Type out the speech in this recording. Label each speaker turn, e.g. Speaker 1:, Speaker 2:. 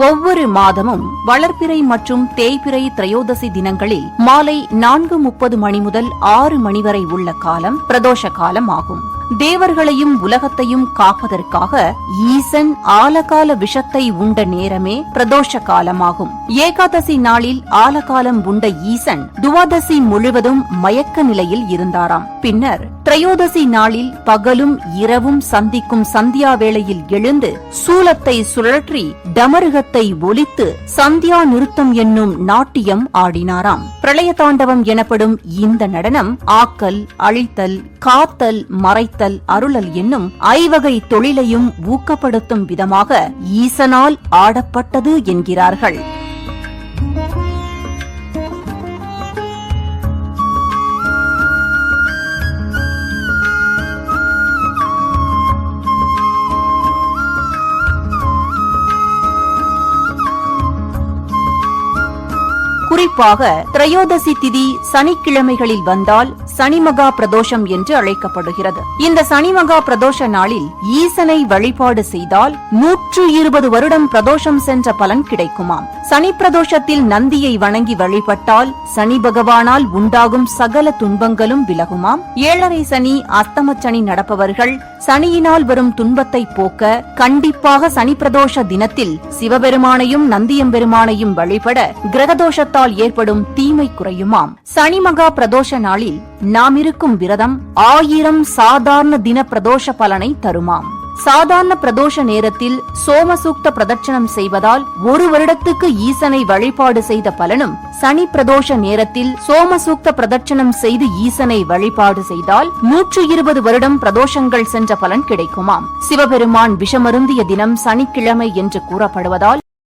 Speaker 1: ஒவ்வொரு மாதமும் வளர்பிறை மற்றும் தேய்பிறை திரையோதசி தினங்களில் மாலை நான்கு முப்பது மணி முதல் ஆறு மணி வரை உள்ள காலம் பிரதோஷ காலம் ஆகும் தேவர்களையும் உலகத்தையும் காப்பதற்காக ஈசன் ஆலகால விஷத்தை உண்ட நேரமே பிரதோஷ காலமாகும். ஏகாதசி நாளில் ஆலகாலம் உண்ட ஈசன் துவாதசி முழுவதும் மயக்க நிலையில் இருந்தாராம். பின்னர் திரையோதசி நாளில் பகலும் இரவும் சந்திக்கும் சந்தியா வேளையில் எழுந்து சூலத்தை சுழற்றி டமருகத்தை ஒலித்து சந்தியா நிறுத்தம் என்னும் நாட்டியம் ஆடினாராம். பிரளய தாண்டவம் எனப்படும் இந்த நடனம் ஆக்கல் அழித்தல் காத்தல் மறைத்தல் அருளல் என்னும் ஐவகை தொழிலையும் ஊக்கப்படுத்தும் விதமாக ஈசனால் ஆடப்பட்டது என்கிறார்கள். குறிப்பாக திரையோதசி திதி சனிக்கிழமைகளில் வந்தால் சனிமகா பிரதோஷம் என்று அழைக்கப்படுகிறது. இந்த சனிமகா பிரதோஷ நாளில் ஈசனை வழிபாடு செய்தால் நூற்று இருபது வருடம் பிரதோஷம் சென்ற பலன் கிடைக்குமாம். சனி பிரதோஷத்தில் நந்தியை வணங்கி வழிபட்டால் சனி பகவானால் உண்டாகும் சகல துன்பங்களும் விலகுமாம். ஏழரை சனி அஸ்தம சனி நடப்பவர்கள் சனியினால் வரும் துன்பத்தை போக்க கண்டிப்பாக சனி பிரதோஷ தினத்தில் சிவபெருமானையும் நந்தியம்பெருமானையும் வழிபட கிரகதோஷத்தால் ஏற்படும் தீமை குறையுமாம். சனி மகா பிரதோஷ நாளில் நாம் இருக்கும் விரதம் ஆயிரம் சாதாரண தின பிரதோஷ பலனை தருமாம். சாதாரண பிரதோஷ நேரத்தில் சோமசூக்த பிரதட்சணம் செய்வதால் ஒரு வருடத்துக்கு ஈசனை வழிபாடு செய்த பலனும் சனி பிரதோஷ நேரத்தில் சோமசூக்த பிரதட்சணம் செய்து ஈசனை வழிபாடு செய்தால் நூற்று இருபது வருடம் பிரதோஷங்கள் சென்ற பலன் கிடைக்குமாம். சிவபெருமான் விஷமருந்திய தினம் சனிக்கிழமை என்று கூறப்படுவதால்